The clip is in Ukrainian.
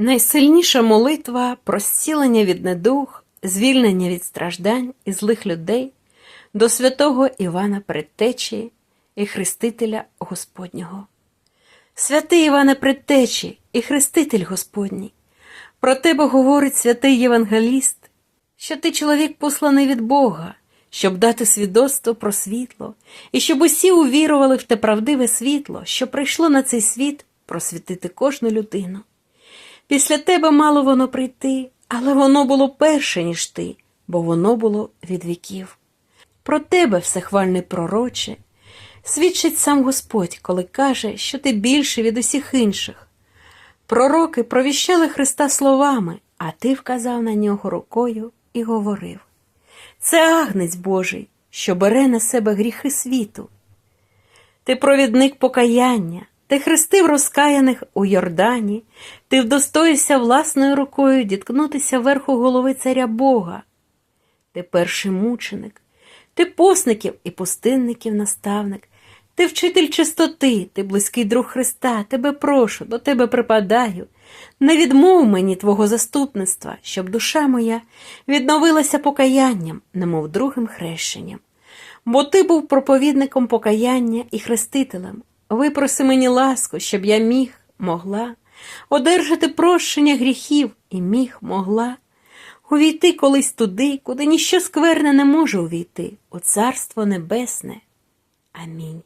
Найсильніша молитва про зцілення від недуг, звільнення від страждань і злих людей до святого Івана Предтечі і Хрестителя Господнього. Святий Іване Предтечі і Хреститель Господній, про тебе говорить святий Євангеліст, що ти чоловік посланий від Бога, щоб дати свідоцтво про світло, і щоб усі увірували в те правдиве світло, що прийшло на цей світ просвітити кожну людину. Після тебе мало воно прийти, але воно було перше, ніж ти, бо воно було від віків. Про тебе, всехвальний пророче, свідчить сам Господь, коли каже, що ти більше від усіх інших. Пророки провіщали Христа словами, а ти вказав на нього рукою і говорив: Це агнець Божий, що бере на себе гріхи світу. Ти провідник покаяння, ти хрестив розкаяних у Йордані, ти вдостоївся власною рукою діткнутися верху голови царя Бога. Ти перший мученик, ти посників і пустинників наставник, ти вчитель чистоти, ти близький друг Христа, тебе прошу, до тебе припадаю. Не відмов мені твого заступництва, щоб душа моя відновилася покаянням, немов другим хрещенням. Бо ти був проповідником покаяння і хрестителем. Випроси мені ласку, щоб я міг, могла, одержати прощення гріхів і міг, могла, увійти колись туди, куди ніщо скверне не може увійти, у Царство Небесне. Амінь.